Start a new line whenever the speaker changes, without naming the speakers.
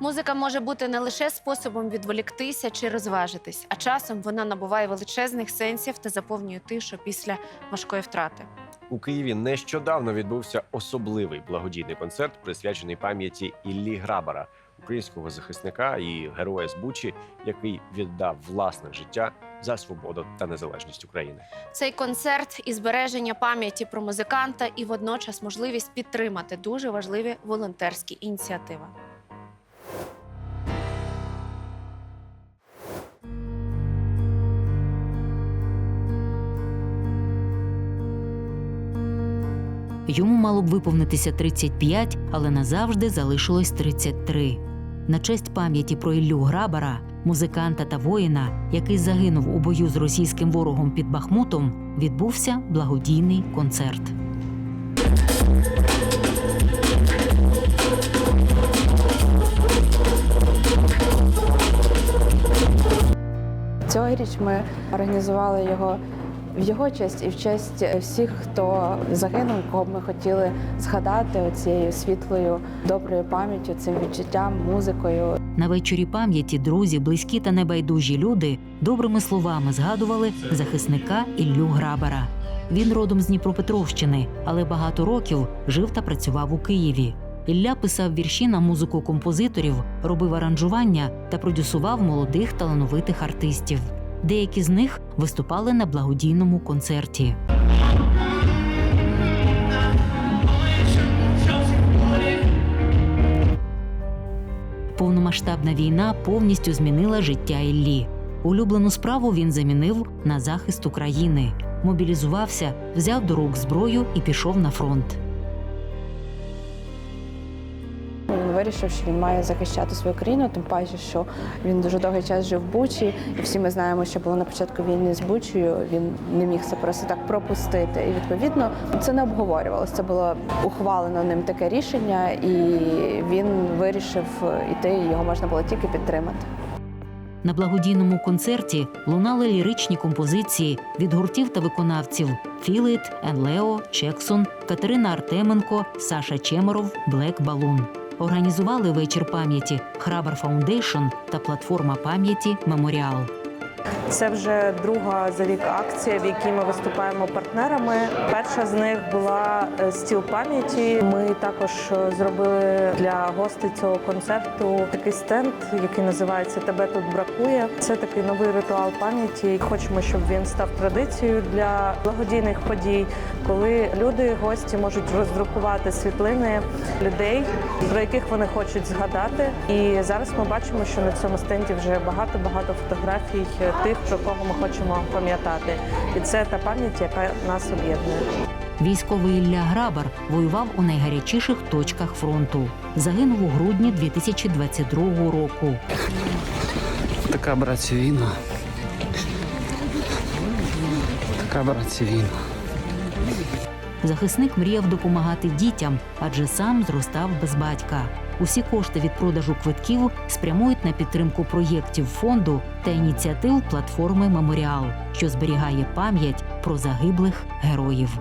Музика може бути не лише способом відволіктися чи розважитись, а часом вона набуває величезних сенсів та заповнює тишу після важкої втрати.
У Києві нещодавно відбувся особливий благодійний концерт, присвячений пам'яті Іллі Грабара, українського захисника і героя з Бучі, який віддав власне життя за свободу та незалежність України.
Цей концерт і збереження пам'яті про музиканта, і водночас можливість підтримати дуже важливі волонтерські ініціативи.
Йому мало б виповнитися 35, але назавжди залишилось 33. На честь пам'яті про Іллю Грабара, музиканта та воїна, який загинув у бою з російським ворогом під Бахмутом, відбувся благодійний концерт.
Цьогоріч ми організували його в його честь і в честь всіх, хто загинув, кого ми хотіли згадати цією світлою, доброю пам'яттю, цим відчуттям, музикою.
На вечорі пам'яті друзі, близькі та небайдужі люди добрими словами згадували захисника Іллю Грабара. Він родом з Дніпропетровщини, але багато років жив та працював у Києві. Ілля писав вірші на музику композиторів, робив аранжування та продюсував молодих талановитих артистів. Деякі з них виступали на благодійному концерті. Повномасштабна війна повністю змінила життя Іллі. Улюблену справу він замінив на захист України. Мобілізувався, взяв до рук зброю і пішов на фронт.
Вирішив, що він має захищати свою країну, тим паче, що він дуже довгий час жив в Бучі, і всі ми знаємо, що було на початку війни з Бучею. Він не міг це просто так пропустити. І відповідно це не обговорювалося. Це було ухвалено ним таке рішення, і він вирішив іти. і Його можна було тільки підтримати.
На благодійному концерті лунали ліричні композиції від гуртів та виконавців Філіт, Енлео, Чексон, Катерина Артеменко, Саша Чемеров, Блек Балун. Організували вечір пам'яті Храбар Фаундейшн та платформа пам'яті Меморіал.
Це вже друга за рік акція, в якій ми виступаємо партнерами. Перша з них була е, стіл пам'яті. Ми також е, зробили для гостей цього концерту такий стенд, який називається Тебе тут бракує. Це такий новий ритуал пам'яті. Хочемо, щоб він став традицією для благодійних подій, коли люди, гості можуть роздрукувати світлини людей, про яких вони хочуть згадати. І зараз ми бачимо, що на цьому стенді вже багато багато фотографій е, тих, про кого ми хочемо пам'ятати. І це та пам'ять, яка нас об'єднує.
Військовий Ілля Грабар воював у найгарячіших точках фронту. Загинув у грудні 2022 року.
Така братці війна. Така братці війна.
Захисник мріяв допомагати дітям, адже сам зростав без батька. Усі кошти від продажу квитків спрямують на підтримку проєктів фонду та ініціатив платформи Меморіал, що зберігає пам'ять про загиблих героїв.